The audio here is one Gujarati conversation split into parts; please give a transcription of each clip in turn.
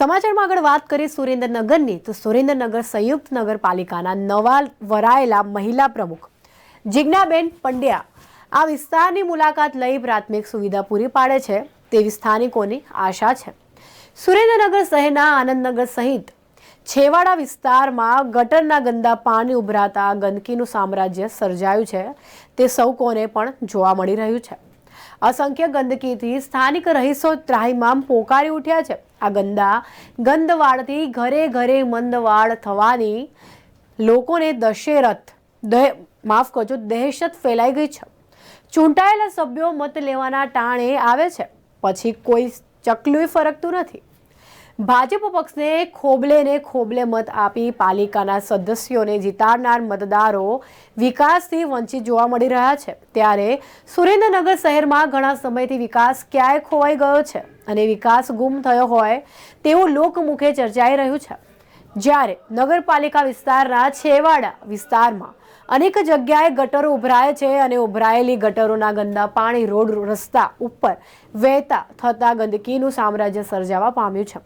સમાચારમાં આગળ વાત કરીએ સુરેન્દ્રનગરની, તો સુરેન્દ્રનગર સંયુક્ત નગરપાલિકાના નવા વરાયેલા મહિલા પ્રમુખ જિજ્ઞાબેન પંડ્યા આ વિસ્તારની મુલાકાત લઈ પ્રાથમિક સુવિધા પૂરી પાડે છે તેવી સ્થાનિકોની આશા છે. સુરેન્દ્રનગર શહેરના આનંદનગર સહિત છેવાડા વિસ્તારમાં ગટરના ગંદા પાણી ઉભરાતા ગંદકીનું સામ્રાજ્ય સર્જાયું છે. તે સૌ કોને પણ જોવા મળી રહ્યું છે. અસંખ્ય ગંદકીથી સ્થાનિક રહીશો ત્રાહીમામ પોકારી ઉઠ્યા છે. આ ગંદા ગંદવાળથી ઘરે ઘરે મંદવાળ થવાની લોકોને દશેરથ, દહે, માફ કરજો, દહેશત ફેલાઈ ગઈ છે. ચૂંટાયેલા સભ્યો મત લેવાના ટાણે આવે છે. પછી કોઈ ચકલું ફરકતું નથી. ભાજપ પક્ષને ખોબલે ને ખોબલે મત આપી પાલિકાના સદસ્યોને જીતાડનાર મતદારો વિકાસથી વંચિત જોવા મળી રહ્યા છે. ત્યારે સુરેન્દ્રનગર શહેરમાં ઘણા સમયથી વિકાસ ક્યાંય ખોવાઈ ગયો છે. અને વિકાસ ગુમ થયો હોય તેવું લોકમુખે ચર્ચાઈ રહ્યું છે. જ્યારે નગરપાલિકા વિસ્તારના છેવાડા વિસ્તારમાં અનેક જગ્યાએ ગટરો ઉભરાય છે અને ઉભરાયેલી ગટરોના ગંદા પાણી રોડ રસ્તા ઉપર વહેતા થતા ગંદકીનું સામ્રાજ્ય સર્જાવા પામ્યું છે.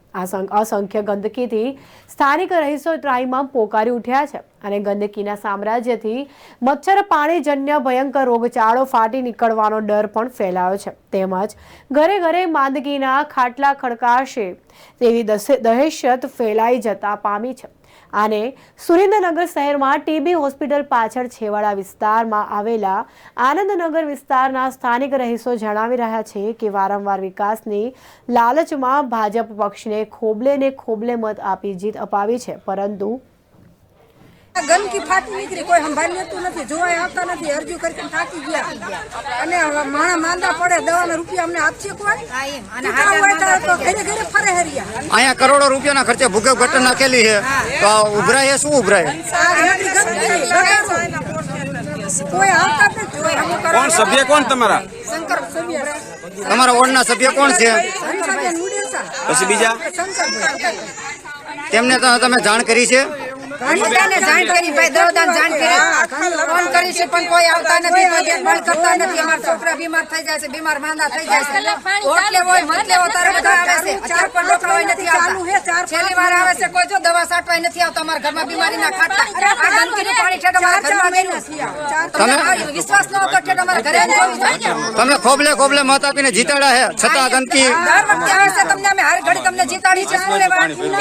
અસંખ્ય ગંદકીથી સ્થાનિક રહીશો ત્રાહીમામ પોકારી ઉઠ્યા છે અને ગંદકીના સામ્રાજ્યથી મચ્છર પાણીજન્ય ભયંકર રોગચાળો ફાટી નીકળવાનો ડર પણ ફેલાયો છે. તેમજ ઘરે ઘરે માંદગીના ખાટલા ખડકાશે તેવી દહેશત ફેલાઈ જતા પામી છે. અને સુરેન્દ્રનગર શહેરમાં ટીબી હોસ્પિટલ પાછળ છેવાડા વિસ્તારમાં આવેલા આનંદનગર વિસ્તારના સ્થાનિક રહીશો જણાવી રહ્યા છે કે વારંવાર વિકાસની લાલચમાં ભાજપ પક્ષને ખોબલે ને ખોબલે મત આપી જીત અપાવી છે, પરંતુ ગંદકી ફાટી નીકળી કોઈ સંભાળી લેતું નથી જોવાય આવતા નથી અરજી કરીને થાકી ગયા. અને માણા માંદા પડે દવાના રૂપિયા અમને આપશે કોઈ ઘરે ઘરે ફરે હરિયા. અહીંયા કરોડો રૂપિયાના ખર્ચે ભૂગે ગટર નાખેલી છે. તો ઉભરાય શું ઉભરાય? કોણ સભ્ય કોણ તમારા? તમારા વોર્ડના સભ્ય કોણ છે? પછી બીજા? તેમને તો તમે જાણ કરી છે? બધાને જાણ કરી ભાઈ દવદાન જાણ કરી. ફોન કરી છે પણ કોઈ આવતા નથી દેખભાળ કરતા નથી. અમારા છોકરા બીમાર થઈ જાય છે બીમાર માંદા થઈ જાય છે. વોટ હોય મતલે હોય તારે બધા આવે છે. ચાર પણ ડોક્ટર હોય નથી આવતા. છેલ્લી વાર આવે છે કોઈ જો દવા સાટવાય નથી આવતા. અમારા ઘરમાં બીમારીના ખાટલા. આ ગંદકીનું પાણી છે અમારા ઘરમાં ગયું તમને વિશ્વાસ ન હતો કે અમારા ઘરે તમને તમે ખોબલે ખોબલે મત આપીને જીતાડ્યા છે છતાં ગંદકી દર વખતે આવે છે તમને અમે હર ઘડી તમને જીતાડી છે. શું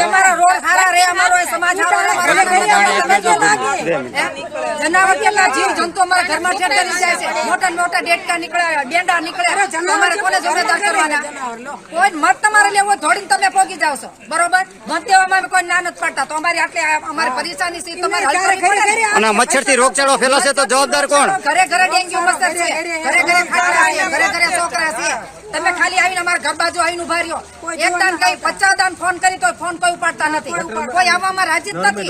અમારા રોડ સારા રહે અમારો એ સમાજ સારો રહે અમારા ઘરે આવે તમે જો લાગે હે? જનાવર કેટલા જીવ જંતુ અમારા ઘરમાં કરી જાય છે. મોટા મોટા ડેટકા નીકળે ડેંડા નીકળે તમારે કોને જવાબદાર કરવાના? કોઈ મત તમારે લેવો થોડીને તમે પોગી જાવ છો. બરોબર? મત દેવામાં કોઈ ના નથી પડતા. તો અમારી આટલે અમારી પરેશાની છે તમારે અને મચ્છરથી રોગચાળો ફેલાશે તો જવાબદાર કોણ? ઘરે ઘરે ડેન્ગ્યુ મચ્છર છે. ઘરે ઘરે ખાટલા છે ઘરે ઘરે છોકરા છે. તમે ખાલી આવીને અમારા ઘર બાજુ આવીને ઊભા રહ્યો. એક દાન કઈ પચાસ દાન ફોન કરી તો ફોન કોઈ ઉપાડતા નથી. કોઈ આવવામાં રાજી જ નથી.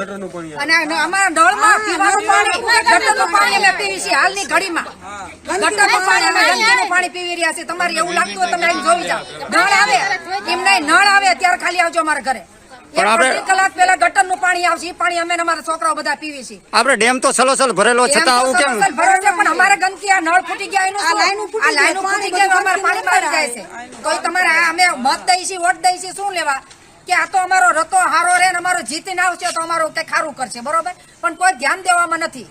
અને અમારા નળમાં પીવાનું પાણી ગટરનું પાણી અમે પીવી છીએ હાલની ઘડીમાં. ગટરનું પાણી અમે ગંદકીનું પાણી પીવી રહ્યા છીએ. તમારે એવું લાગતું હોય તમે આવીને જોઈ જાઓ. નળ આવે. એમ નહીં નળ આવે ત્યારે ખાલી આવજો અમારા ઘરે. પણ આપણે- ગટરનું પાણી આવશે. એ પાણી અમે અમારા છોકરાઓ બધા પીવી છીએ. આપડે ડેમ તો સલોસલ ભરેલો છતાં આવું કેમ? અમારે ગંદકી આ નળ ફૂટી ગયા એનું આ લાઈન ફૂટી ગયા, પાણી પાણી બહાર જાય છે. તો તમારે અમે મત દઈ છીએ વોટ દઈ છીએ શું લેવા? કે આ તો અમારો રતો હારો રે ને અમારો જીતીને આવશે તો અમારું કઈ ખારું કરશે બરોબર? પણ કોઈ ધ્યાન દેવામાં નથી.